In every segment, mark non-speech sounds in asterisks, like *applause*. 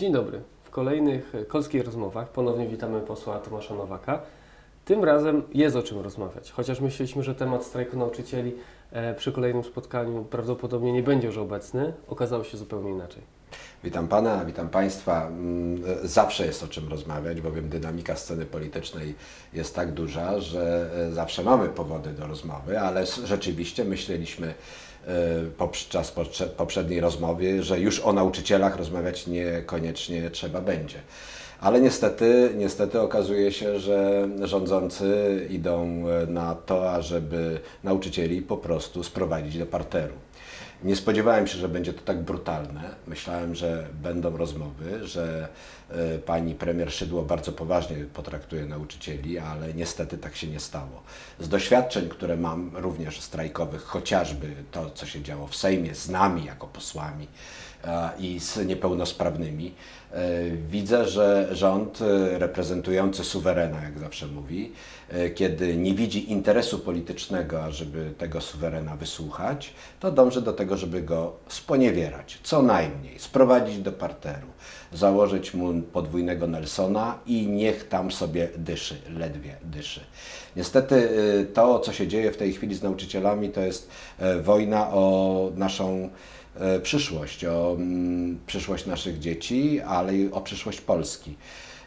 Dzień dobry. W kolejnych e, Kolskich Rozmowach ponownie witamy posła Tomasza Nowaka. Tym razem jest o czym rozmawiać. Chociaż myśleliśmy, że temat strajku nauczycieli e, przy kolejnym spotkaniu prawdopodobnie nie będzie już obecny, okazało się zupełnie inaczej. Witam Pana, witam Państwa. Mm, e, Zawsze jest o czym rozmawiać, bowiem dynamika sceny politycznej jest tak duża, że zawsze mamy powody do rozmowy, ale rzeczywiście myśleliśmy podczas poprze- poprzedniej rozmowy, że już o nauczycielach rozmawiać niekoniecznie trzeba będzie. Ale niestety, niestety okazuje się, że rządzący idą e, na to, ażeby nauczycieli po prostu sprowadzić do parteru. Nie spodziewałem się, że będzie to tak brutalne. Myślałem, że będą rozmowy, że e, pani premier Szydło bardzo poważnie potraktuje nauczycieli, ale niestety tak się nie stało. Z doświadczeń, które mam również strajkowych, chociażby to, co się działo w Sejmie z nami jako posłami i z niepełnosprawnymi, e, widzę, że rząd e, reprezentujący suwerena, jak zawsze mówi, e, kiedy nie widzi interesu politycznego, ażeby tego suwerena wysłuchać, to dąży do tego, żeby go sponiewierać, co najmniej, sprowadzić do parteru, założyć mu podwójnego Nelsona i niech tam sobie dyszy, ledwie dyszy. Niestety to, co się dzieje w tej chwili z nauczycielami, to jest wojna o naszą przyszłość, o mm, przyszłość naszych dzieci, ale i o przyszłość Polski.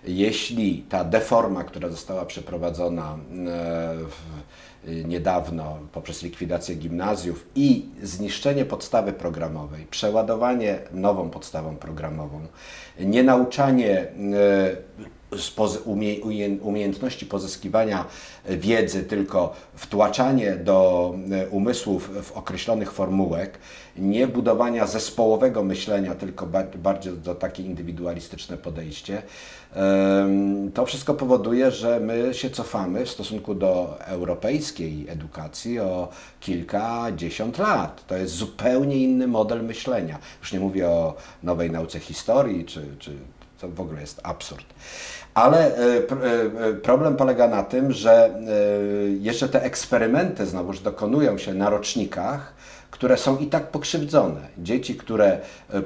Jeśli ta deforma, która została przeprowadzona e, niedawno poprzez likwidację gimnazjów i zniszczenie podstawy programowej, przeładowanie nową podstawą programową, nienauczanie e, umiejętności pozyskiwania wiedzy, tylko wtłaczanie do e, umysłów w określonych formułek, nie budowania zespołowego myślenia, tylko ba- bardziej do takie indywidualistyczne podejście, to wszystko powoduje, że my się cofamy w stosunku do europejskiej edukacji o kilkadziesiąt lat. To jest zupełnie inny model myślenia. Już nie mówię o nowej nauce historii, czy, czy to w ogóle jest absurd. Ale e, e, e, problem polega na tym, że jeszcze te eksperymenty znowuż dokonują się na rocznikach, które są i tak pokrzywdzone. Dzieci, które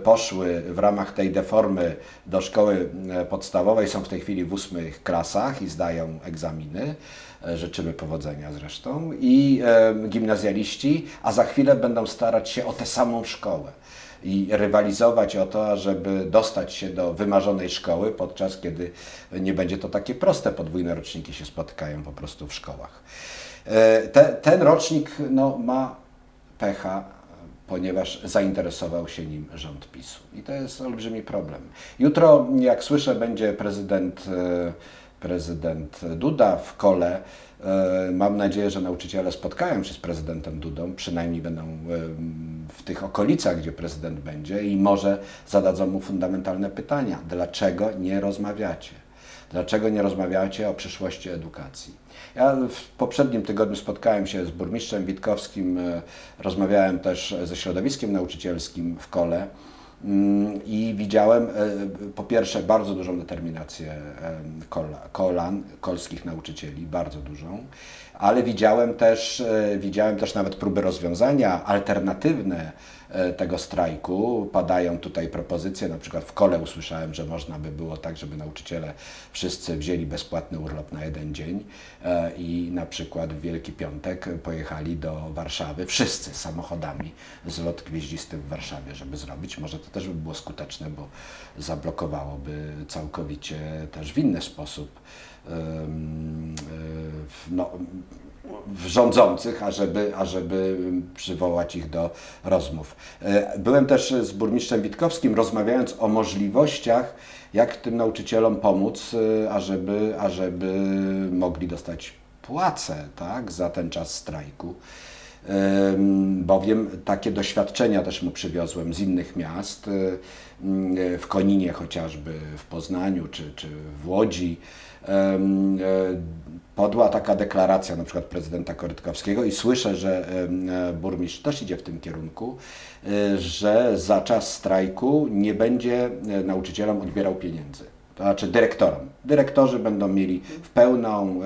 poszły w ramach tej deformy do szkoły podstawowej, są w tej chwili w ósmych klasach i zdają egzaminy. Życzymy powodzenia zresztą. I gimnazjaliści, a za chwilę będą starać się o tę samą szkołę i rywalizować o to, żeby dostać się do wymarzonej szkoły, podczas kiedy nie będzie to takie proste. Podwójne roczniki się spotykają po prostu w szkołach. E, Te, ten rocznik no, ma pecha, ponieważ zainteresował się nim rząd PiSu. I to jest olbrzymi problem. Jutro, jak słyszę, będzie prezydent, e, prezydent Duda w kole. E, Mam nadzieję, że nauczyciele spotkają się z prezydentem Dudą, przynajmniej będą e, w tych okolicach, gdzie prezydent będzie i może zadadzą mu fundamentalne pytania. Dlaczego nie rozmawiacie? Dlaczego nie rozmawiacie o przyszłości edukacji? Ja w poprzednim tygodniu spotkałem się z burmistrzem Witkowskim, e, rozmawiałem też ze środowiskiem nauczycielskim w kole i widziałem e, po pierwsze bardzo dużą determinację kola, kolan, kolskich nauczycieli, bardzo dużą, ale widziałem też, e, widziałem też nawet próby rozwiązania alternatywne e, tego strajku. Padają tutaj propozycje, na przykład w kole usłyszałem, że można by było tak, żeby nauczyciele wszyscy wzięli bezpłatny urlop na jeden dzień e, i na przykład w Wielki Piątek pojechali do Warszawy wszyscy samochodami z lot gwieździsty w Warszawie, żeby zrobić. Może to też by było skuteczne, bo zablokowałoby całkowicie też w inny sposób no, rządzących, ażeby, ażeby przywołać ich do rozmów. E, Byłem też z burmistrzem Witkowskim, rozmawiając o możliwościach, jak tym nauczycielom pomóc, e, ażeby, ażeby mogli dostać płacę tak, za ten czas strajku. Em, bowiem takie doświadczenia też mu przywiozłem z innych miast, e, w Koninie chociażby, w Poznaniu czy, czy w Łodzi. E, Podła taka deklaracja na przykład prezydenta Korytkowskiego i słyszę, że e, burmistrz też idzie w tym kierunku, e, że za czas strajku nie będzie nauczycielom odbierał pieniędzy. To znaczy dyrektorom. Dyrektorzy będą mieli w pełną,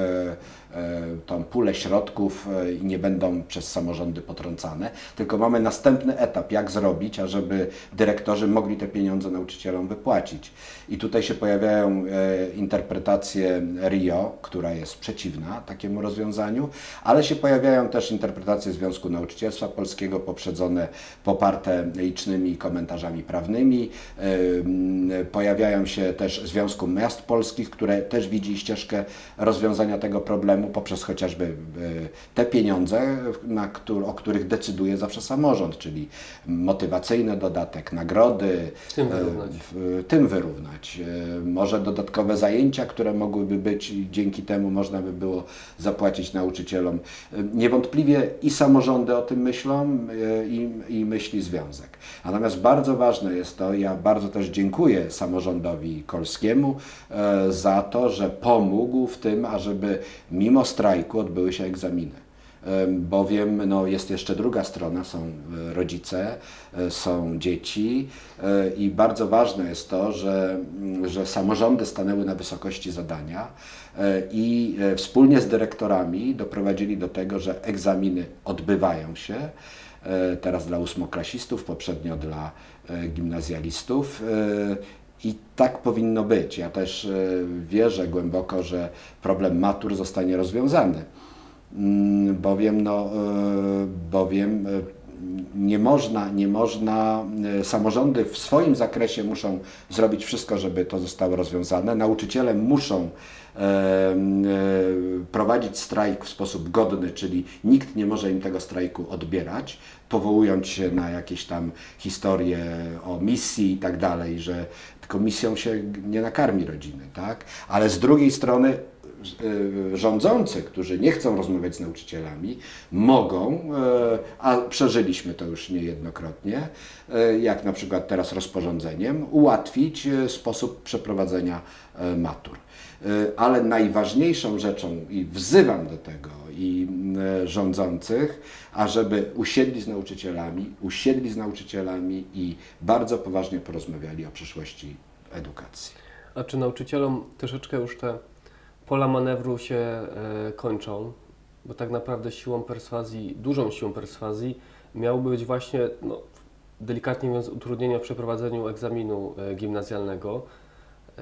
tą pulę środków e, i nie będą przez samorządy potrącane, tylko mamy następny etap, jak zrobić, ażeby dyrektorzy mogli te pieniądze nauczycielom wypłacić. I tutaj się pojawiają e, interpretacje RIO, która jest przeciwna takiemu rozwiązaniu, ale się pojawiają też interpretacje Związku Nauczycielstwa Polskiego poprzedzone, poparte licznymi komentarzami prawnymi. E, Pojawiają się też Związku Miast Polskich, które też widzi ścieżkę rozwiązania tego problemu poprzez chociażby e, te pieniądze, na o których decyduje zawsze samorząd, czyli motywacyjny dodatek, nagrody, Tym e, wyrównać. w- tym wyrównać. E, Może dodatkowe zajęcia, które mogłyby być i dzięki temu można by było zapłacić nauczycielom. E, Niewątpliwie i samorządy o tym myślą e, i, i myśli związek. Natomiast bardzo ważne jest to, ja bardzo też dziękuję samorządowi kolskiemu e, za to, że pomógł w tym, ażeby mimo strajku odbyły się egzaminy. Em, bowiem no, jest jeszcze druga strona, są e, rodzice, e, są dzieci e, i bardzo ważne jest to, że, mm, że samorządy stanęły na wysokości zadania i wspólnie z dyrektorami doprowadzili do tego, że egzaminy odbywają się. Teraz dla ósmoklasistów, poprzednio dla gimnazjalistów. I tak powinno być. Ja też e, wierzę głęboko, że problem matur zostanie rozwiązany. Mm, bowiem, no, e, bowiem e, nie można, nie można, e, samorządy w swoim zakresie muszą zrobić wszystko, żeby to zostało rozwiązane. Nauczyciele muszą e, e, prowadzić strajk w sposób godny, czyli nikt nie może im tego strajku odbierać, powołując się na jakieś tam historie o misji i tak dalej, że tylko misją się nie nakarmi rodziny, tak? Ale z drugiej strony rządzący, którzy nie chcą rozmawiać z nauczycielami, mogą, e, a przeżyliśmy to już niejednokrotnie, e, jak na przykład teraz rozporządzeniem, ułatwić e, sposób przeprowadzenia e, matur. E, Ale najważniejszą rzeczą, i wzywam do tego i e, rządzących, ażeby usiedli z nauczycielami, usiedli z nauczycielami i bardzo poważnie porozmawiali o przyszłości edukacji. A czy nauczycielom troszeczkę już te pola manewru się e, kończą? Bo tak naprawdę siłą perswazji, dużą siłą perswazji miałoby być właśnie, no, delikatnie mówiąc, utrudnienia w przeprowadzeniu egzaminu e, gimnazjalnego. E,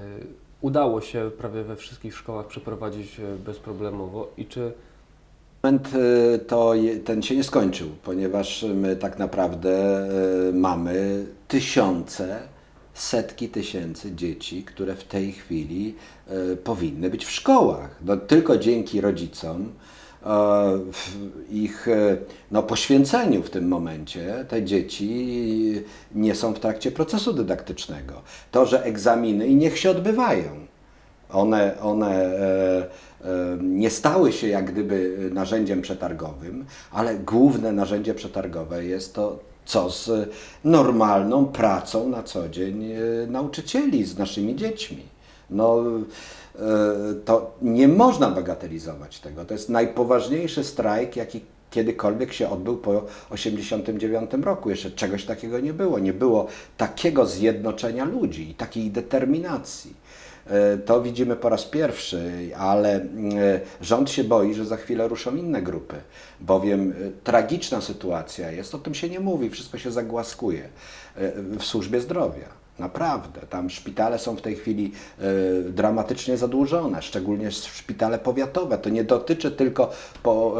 udało się prawie we wszystkich szkołach przeprowadzić bezproblemowo. I czy to ten się nie skończył, ponieważ my tak naprawdę mamy tysiące, setki tysięcy dzieci, które w tej chwili y, powinny być w szkołach. No, tylko dzięki rodzicom, e, ich e, no, poświęceniu w tym momencie, te dzieci nie są w trakcie procesu dydaktycznego. To, że egzaminy i niech się odbywają. One, one e, e, nie stały się jak gdyby narzędziem przetargowym, ale główne narzędzie przetargowe jest to, co z normalną pracą na co dzień e, nauczycieli, z naszymi dziećmi. No, e, to nie można bagatelizować tego. To jest najpoważniejszy strajk, jaki kiedykolwiek się odbył po 1989 roku. Jeszcze czegoś takiego nie było. Nie było takiego zjednoczenia ludzi i takiej determinacji. E, To widzimy po raz pierwszy, ale e, rząd się boi, że za chwilę ruszą inne grupy, bowiem e, tragiczna sytuacja jest, o tym się nie mówi, wszystko się zagłaskuje w służbie zdrowia. Naprawdę, tam szpitale są w tej chwili e, dramatycznie zadłużone, szczególnie szpitale powiatowe. To nie dotyczy tylko po,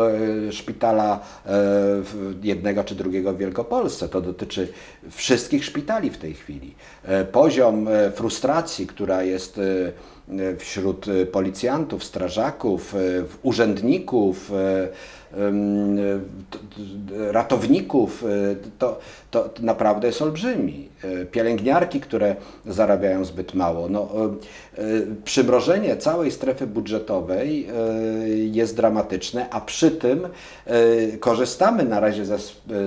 e, szpitala w- jednego czy drugiego w Wielkopolsce, to dotyczy wszystkich szpitali w tej chwili. E, poziom e, frustracji, która jest e, wśród e, policjantów, strażaków, e, urzędników, e, ratowników, to, to naprawdę jest olbrzymi. Pielęgniarki, które zarabiają zbyt mało. No, przymrożenie całej strefy budżetowej jest dramatyczne, a przy tym korzystamy na razie ze,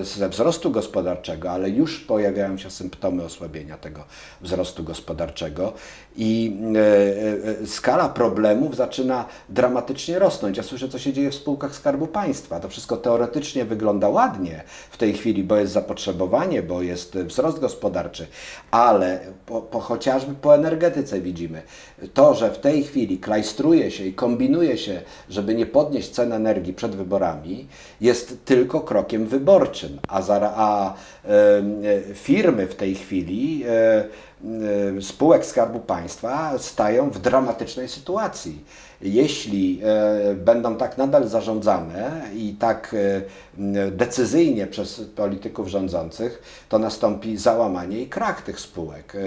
ze wzrostu gospodarczego, ale już pojawiają się symptomy osłabienia tego wzrostu gospodarczego i skala problemów zaczyna dramatycznie rosnąć. Ja słyszę, co się dzieje w spółkach Skarbu Państwa. To wszystko teoretycznie wygląda ładnie w tej chwili, bo jest zapotrzebowanie, bo jest wzrost gospodarczy, ale po, po, chociażby po energetyce widzimy to, że w tej chwili klajstruje się i kombinuje się, żeby nie podnieść cen energii przed wyborami, jest tylko krokiem wyborczym, a, a e, e, firmy w tej chwili e, e, spółek Skarbu Państwa stają w dramatycznej sytuacji. Jeśli e, będą tak nadal zarządzane i tak e, decyzyjnie przez polityków rządzących, to nastąpi załamanie i krach tych spółek. E,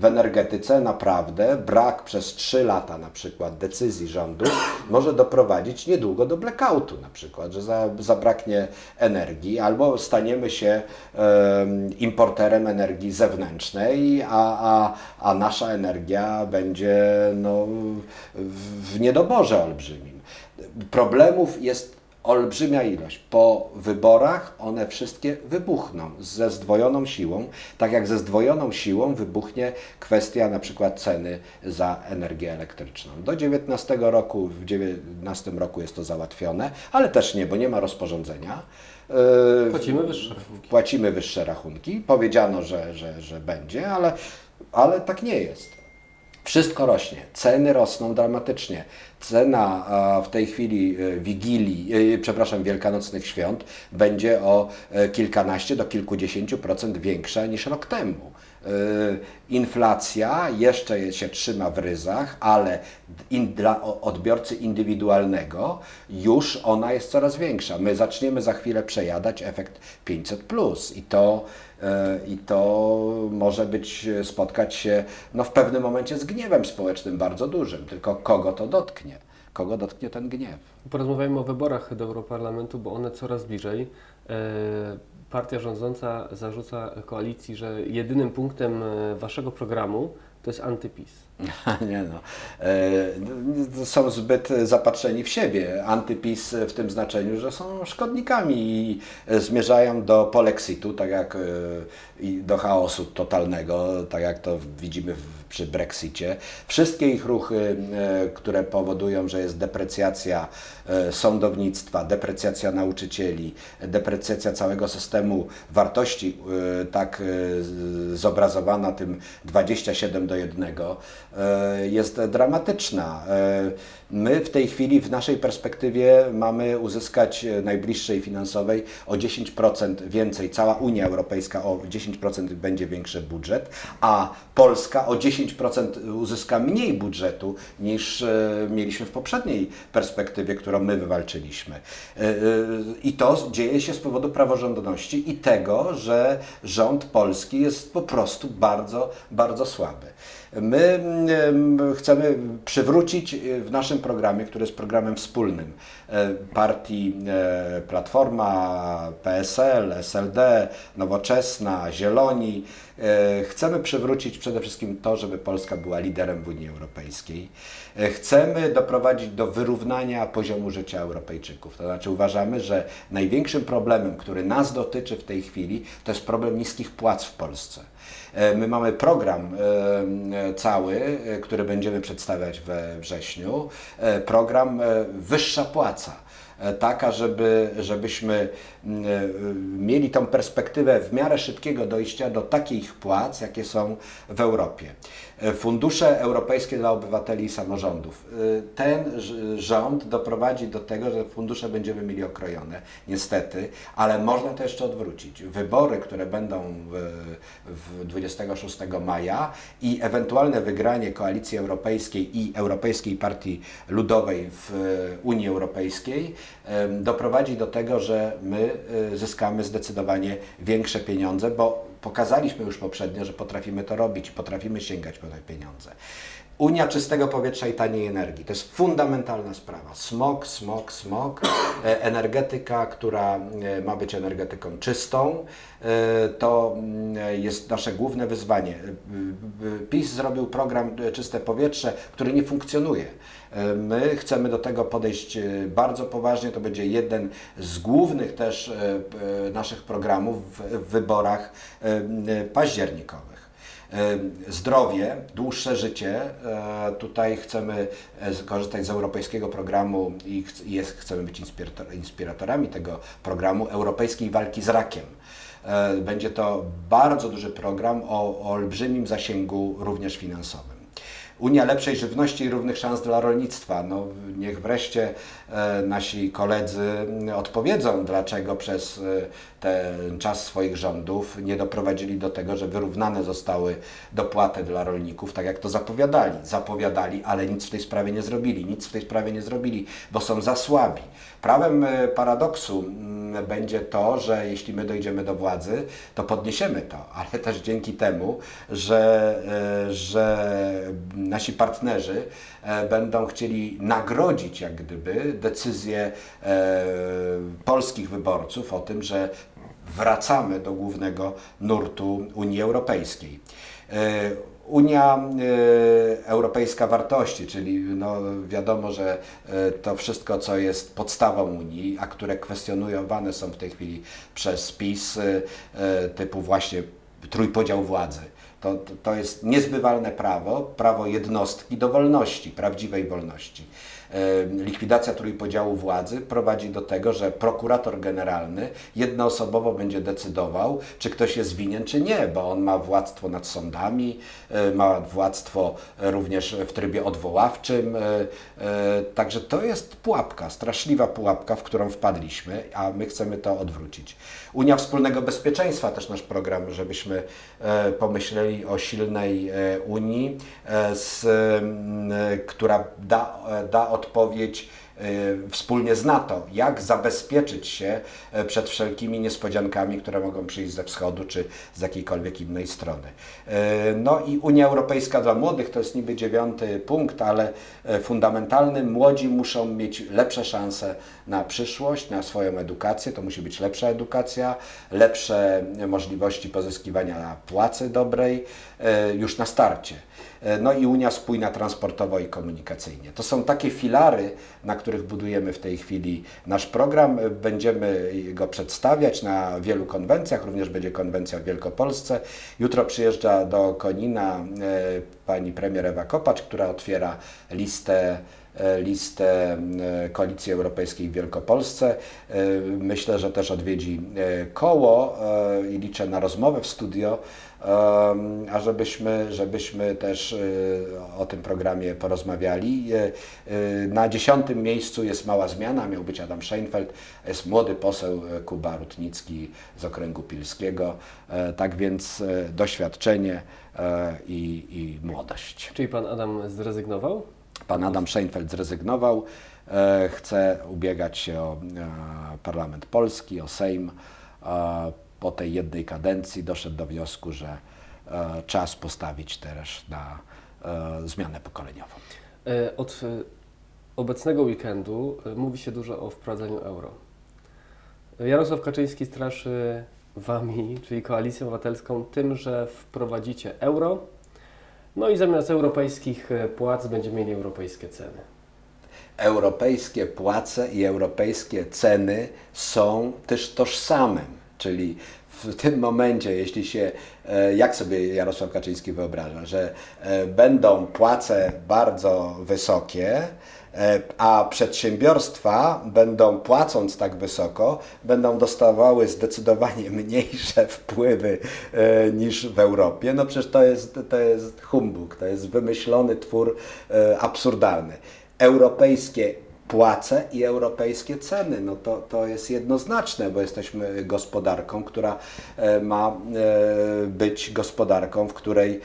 W energetyce naprawdę brak przez 3 lata na przykład decyzji rządu może doprowadzić niedługo do blackoutu na przykład, że za, zabraknie energii albo staniemy się em, importerem energii zewnętrznej, a, a, a nasza energia będzie no, w, w niedoborze olbrzymim. Problemów jest olbrzymia ilość. Po wyborach one wszystkie wybuchną ze zdwojoną siłą, tak jak ze zdwojoną siłą wybuchnie kwestia na przykład ceny za energię elektryczną. Do 19 roku, w 19 roku jest to załatwione, ale też nie, bo nie ma rozporządzenia. Yy, Płacimy wyższe rachunki. płacimy wyższe rachunki. Powiedziano, że, że, że będzie, ale, ale tak nie jest. Wszystko rośnie, ceny rosną dramatycznie. Cena w tej chwili e, Wigilii, e, przepraszam, Wielkanocnych Świąt będzie o e, kilkanaście do kilkudziesięciu procent większa niż rok temu. Inflacja jeszcze się trzyma w ryzach, ale dla odbiorcy indywidualnego już ona jest coraz większa. My zaczniemy za chwilę przejadać efekt 500 i to, i to może być spotkać się no, w pewnym momencie z gniewem społecznym bardzo dużym. Tylko kogo to dotknie? Kogo dotknie ten gniew? Porozmawiajmy o wyborach do Europarlamentu, bo one coraz bliżej. E, Partia rządząca zarzuca koalicji, że jedynym punktem e, waszego programu to jest antypis. *laughs* Nie no. E, Są zbyt zapatrzeni w siebie. Antypis w tym znaczeniu, że są szkodnikami i zmierzają do polexitu, tak jak e, i do chaosu totalnego, tak jak to widzimy przy Brexicie. Wszystkie ich ruchy, e, które powodują, że jest deprecjacja sądownictwa, deprecjacja nauczycieli, deprecjacja całego systemu wartości, tak zobrazowana tym 27 do 1, e, jest dramatyczna. E, My w tej chwili w naszej perspektywie mamy uzyskać e, najbliższej finansowej o 10% więcej, cała Unia Europejska o 10% będzie większy budżet, a Polska o 10% uzyska mniej budżetu niż e, mieliśmy w poprzedniej perspektywie, którą my wywalczyliśmy. E, e, I to dzieje się z powodu praworządności i tego, że rząd polski jest po prostu bardzo, bardzo słaby. My mm, chcemy przywrócić e, w naszym programie, który jest programem wspólnym e, partii e, Platforma, PSL, SLD, Nowoczesna, Zieloni, chcemy przywrócić przede wszystkim to, żeby Polska była liderem w Unii Europejskiej. Chcemy doprowadzić do wyrównania poziomu życia Europejczyków. To znaczy uważamy, że największym problemem, który nas dotyczy w tej chwili, to jest problem niskich płac w Polsce. E, My mamy program e, cały, e, który będziemy przedstawiać we wrześniu. Program Wyższa Płaca. Taka, żeby, żebyśmy mieli tą perspektywę w miarę szybkiego dojścia do takich płac, jakie są w Europie. E, Fundusze europejskie dla obywateli i samorządów. E, Ten rząd doprowadzi do tego, że fundusze będziemy mieli okrojone, niestety, ale można to jeszcze odwrócić. Wybory, które będą w, w 26 maja i ewentualne wygranie Koalicji Europejskiej i Europejskiej Partii Ludowej w e, Unii Europejskiej doprowadzi do tego, że my zyskamy zdecydowanie większe pieniądze, bo pokazaliśmy już poprzednio, że potrafimy to robić potrafimy sięgać po te pieniądze. Unia czystego powietrza i taniej energii. To jest fundamentalna sprawa. Smog, smog, smog. E, Energetyka, która e, ma być energetyką czystą, e, to mm, jest nasze główne wyzwanie. PiS zrobił program Czyste Powietrze, który nie funkcjonuje. My chcemy do tego podejść bardzo poważnie. To będzie jeden z głównych też naszych programów w wyborach październikowych. Zdrowie, dłuższe życie. E, Tutaj chcemy e, skorzystać z europejskiego programu i jest, chcemy być inspirator, inspiratorami tego programu europejskiej walki z rakiem. E, Będzie to bardzo duży program o, o olbrzymim zasięgu również finansowym. Unia Lepszej Żywności i Równych Szans dla Rolnictwa. No, niech wreszcie e, nasi koledzy mm, odpowiedzą, dlaczego przez e, ten czas swoich rządów nie doprowadzili do tego, że wyrównane zostały dopłaty dla rolników, tak jak to zapowiadali. Zapowiadali, ale nic w tej sprawie nie zrobili. Nic w tej sprawie nie zrobili, bo są za słabi. Prawem e, paradoksu mm, będzie to, że jeśli my dojdziemy do władzy, to podniesiemy to, ale też dzięki temu, że, e, że nasi partnerzy e, będą chcieli nagrodzić jak gdyby decyzję e, polskich wyborców o tym, że wracamy do głównego nurtu Unii Europejskiej. Unia e, Europejska Wartości, czyli no wiadomo, że e, to wszystko, co jest podstawą Unii, a które kwestionowane są w tej chwili przez PiS, e, typu właśnie trójpodział władzy. To, to jest niezbywalne prawo, prawo jednostki do wolności, prawdziwej wolności. Likwidacja trójpodziału władzy prowadzi do tego, że prokurator generalny jednoosobowo będzie decydował, czy ktoś jest winien, czy nie, bo on ma władztwo nad sądami, e, ma władztwo również w trybie odwoławczym. e, e, Także to jest pułapka, straszliwa pułapka, w którą wpadliśmy, a my chcemy to odwrócić. Unia Wspólnego Bezpieczeństwa, też nasz program, żebyśmy pomyśleli o silnej Unii, która da, da odpowiedź e, wspólnie z NATO, jak zabezpieczyć się e, przed wszelkimi niespodziankami, które mogą przyjść ze wschodu czy z jakiejkolwiek innej strony. E, No i Unia Europejska dla młodych to jest niby dziewiąty punkt, ale fundamentalny. Młodzi muszą mieć lepsze szanse na przyszłość, na swoją edukację. To musi być lepsza edukacja, lepsze możliwości pozyskiwania płacy dobrej już na starcie. E, No i Unia spójna transportowo i komunikacyjnie. To są takie filary, na których budujemy w tej chwili nasz program. E, Będziemy go przedstawiać na wielu konwencjach, również będzie konwencja w Wielkopolsce. Jutro przyjeżdża do Konina e, pani premier Ewa Kopacz, która otwiera listę listę Koalicji Europejskiej w Wielkopolsce. Myślę, że też odwiedzi koło i liczę na rozmowę w studio, a żebyśmy, żebyśmy też e, o tym programie porozmawiali. E, Na dziesiątym miejscu jest mała zmiana, miał być Adam Scheinfeld, jest młody poseł e, Kuba Rutnicki z okręgu pilskiego. E, Tak więc e, doświadczenie i, i młodość. Czyli pan Adam zrezygnował? Pan Adam Scheinfeld zrezygnował, chce ubiegać się o Parlament Polski, o Sejm. Po tej jednej kadencji doszedł do wniosku, że e, czas postawić też na e, zmianę pokoleniową. E, Od obecnego weekendu mówi się dużo o wprowadzeniu euro. Jarosław Kaczyński straszy Wami, czyli Koalicją Obywatelską, tym, że wprowadzicie euro, no i zamiast europejskich płac będziemy mieli europejskie ceny. europejskie płace i europejskie ceny są też tożsame. Czyli w tym momencie, jeśli się, e, jak sobie Jarosław Kaczyński wyobraża, że e, będą płace bardzo wysokie, e, a przedsiębiorstwa będą płacąc tak wysoko, będą dostawały zdecydowanie *laughs* mniejsze wpływy niż w Europie, no przecież to jest, to jest humbug, to jest wymyślony twór absurdalny. Europejskie płace i europejskie ceny. No to, to jest jednoznaczne, bo jesteśmy gospodarką, która e, ma e, być gospodarką, w której, e,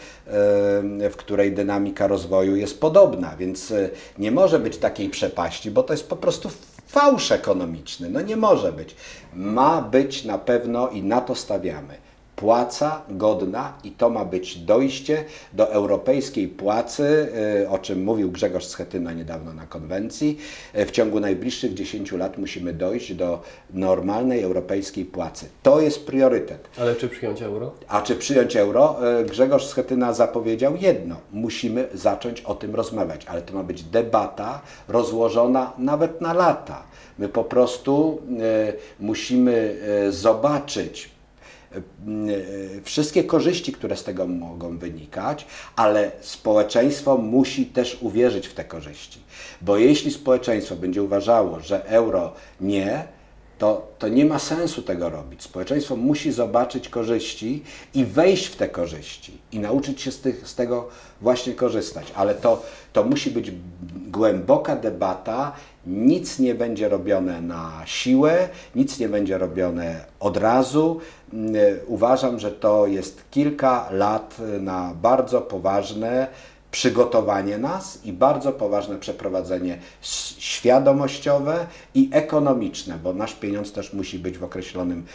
w której dynamika rozwoju jest podobna, więc nie może być takiej przepaści, bo to jest po prostu fałsz ekonomiczny. No nie może być. Ma być na pewno i na to stawiamy płaca godna i to ma być dojście do europejskiej płacy, y, o czym mówił Grzegorz Schetyna niedawno na konwencji. Y, W ciągu najbliższych 10 lat musimy dojść do normalnej europejskiej płacy. To jest priorytet. Ale czy przyjąć euro? A czy przyjąć euro? Y, Grzegorz Schetyna zapowiedział jedno. Musimy zacząć o tym rozmawiać, ale to ma być debata rozłożona nawet na lata. My po prostu musimy zobaczyć, wszystkie korzyści, które z tego mogą wynikać, ale społeczeństwo musi też uwierzyć w te korzyści. Bo jeśli społeczeństwo będzie uważało, że euro nie, to, to nie ma sensu tego robić. Społeczeństwo musi zobaczyć korzyści i wejść w te korzyści i nauczyć się z, tych, z tego właśnie korzystać. Ale to, to musi być głęboka debata. Nic nie będzie robione na siłę, nic nie będzie robione od razu. Mm, Uważam, że to jest kilka lat na bardzo poważne przygotowanie nas i bardzo poważne przeprowadzenie świadomościowe i ekonomiczne, bo nasz pieniądz też musi być w określonym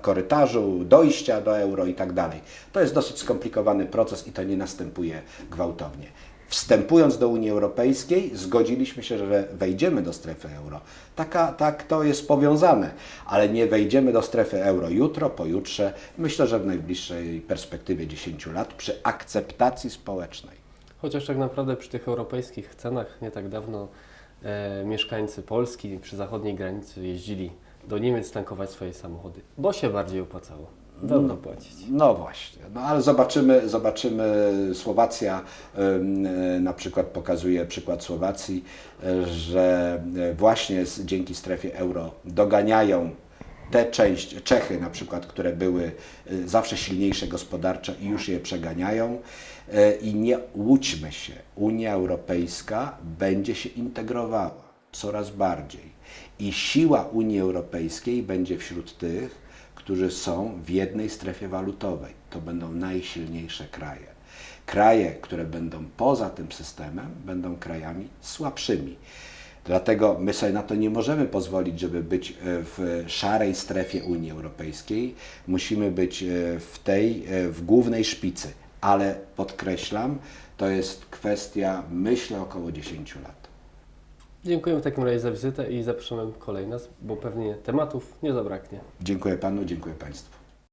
korytarzu dojścia do euro i tak dalej. To jest dosyć skomplikowany proces i to nie następuje gwałtownie. Wstępując do Unii Europejskiej, zgodziliśmy się, że wejdziemy do strefy euro. Taka, tak to jest powiązane, ale nie wejdziemy do strefy euro jutro, pojutrze. Myślę, że w najbliższej perspektywie 10 lat przy akceptacji społecznej. Chociaż tak naprawdę przy tych europejskich cenach nie tak dawno e, mieszkańcy Polski przy zachodniej granicy jeździli do Niemiec tankować swoje samochody, bo się bardziej opłacało w euro płacić. No właśnie, no ale zobaczymy, zobaczymy. Słowacja y, na przykład pokazuje przykład Słowacji, y, że y, właśnie z, dzięki strefie euro doganiają te część, Czechy na przykład, które były y, zawsze silniejsze gospodarczo i już je przeganiają. Y, I nie łudźmy się, Unia Europejska będzie się integrowała coraz bardziej. I siła Unii Europejskiej będzie wśród tych, którzy są w jednej strefie walutowej. To będą najsilniejsze kraje. Kraje, które będą poza tym systemem, będą krajami słabszymi. Dlatego my sobie na to nie możemy pozwolić, żeby być e, w szarej strefie Unii Europejskiej. Musimy być e, w tej, e, w głównej szpicy. Ale podkreślam, to jest kwestia, myślę, około 10 lat. Dziękujemy w takim razie za wizytę i zapraszamy kolejny raz, bo pewnie tematów nie zabraknie. Dziękuję Panu, dziękuję Państwu.